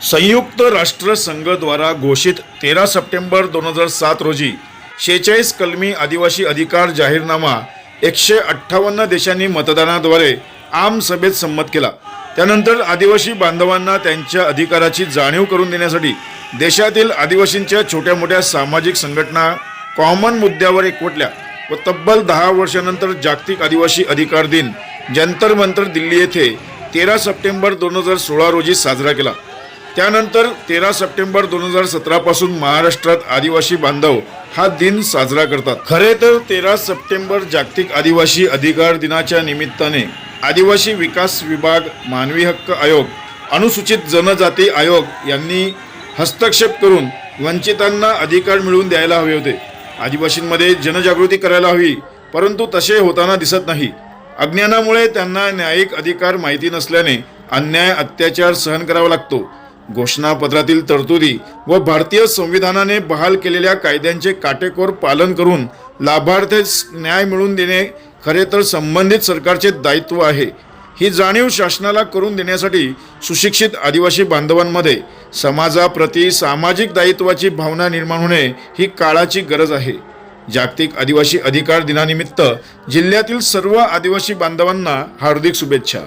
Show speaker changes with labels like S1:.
S1: संयुक्त राष्ट्रसंघद्वारा घोषित तेरा सप्टेंबर दोन हजार सात रोजी शेहेचाळीस कलमी आदिवासी अधिकार जाहीरनामा एकशे अठ्ठावन्न देशांनी मतदानाद्वारे आम सभेत संमत केला. त्यानंतर आदिवासी बांधवांना त्यांच्या अधिकाराची जाणीव करून देण्यासाठी देशातील आदिवासींच्या छोट्या मोठ्या सामाजिक संघटना कॉमन मुद्द्यावर एकवटल्या व तब्बल दहा वर्षानंतर जागतिक आदिवासी अधिकार दिन जंतर मंतर दिल्ली येथे तेरा सप्टेंबर दोन हजार सोळा रोजी साजरा केला. त्यानंतर तेरा सप्टेंबर दोन हजार सतरा पासून महाराष्ट्रात आदिवासी बांधव हा दिन साजरा करतात. खरे तर तेरा सप्टेंबर जागतिक आदिवासी अधिकार दिनाच्या निमित्ताने आदिवासी विकास विभाग मानवी हक्क आयोग अनुसूचित जनजाती आयोग यांनी हस्तक्षेप करून वंचितांना अधिकार मिळवून द्यायला हवे होते. आदिवासींमध्ये जनजागृती करायला हवी परंतु तसे होताना दिसत नाही. अज्ञानामुळे त्यांना न्यायिक अधिकार माहिती नसल्याने अन्याय अत्याचार सहन करावा लागतो. घोषणापत्रातील तरतुदी व भारतीय संविधानाने बहाल केलेल्या कायद्यांचे काटेकोर पालन करून लाभार्थीस न्याय मिळवून देणे खरे तर संबंधित सरकारचे दायित्व आहे. ही जाणीव शासनाला करून देण्यासाठी सुशिक्षित आदिवासी बांधवांमध्ये समाजाप्रती सामाजिक दायित्वाची भावना निर्माण होणे ही काळाची गरज आहे. जागतिक आदिवासी अधिकार दिनानिमित्त जिल्ह्यातील सर्व आदिवासी बांधवांना हार्दिक शुभेच्छा.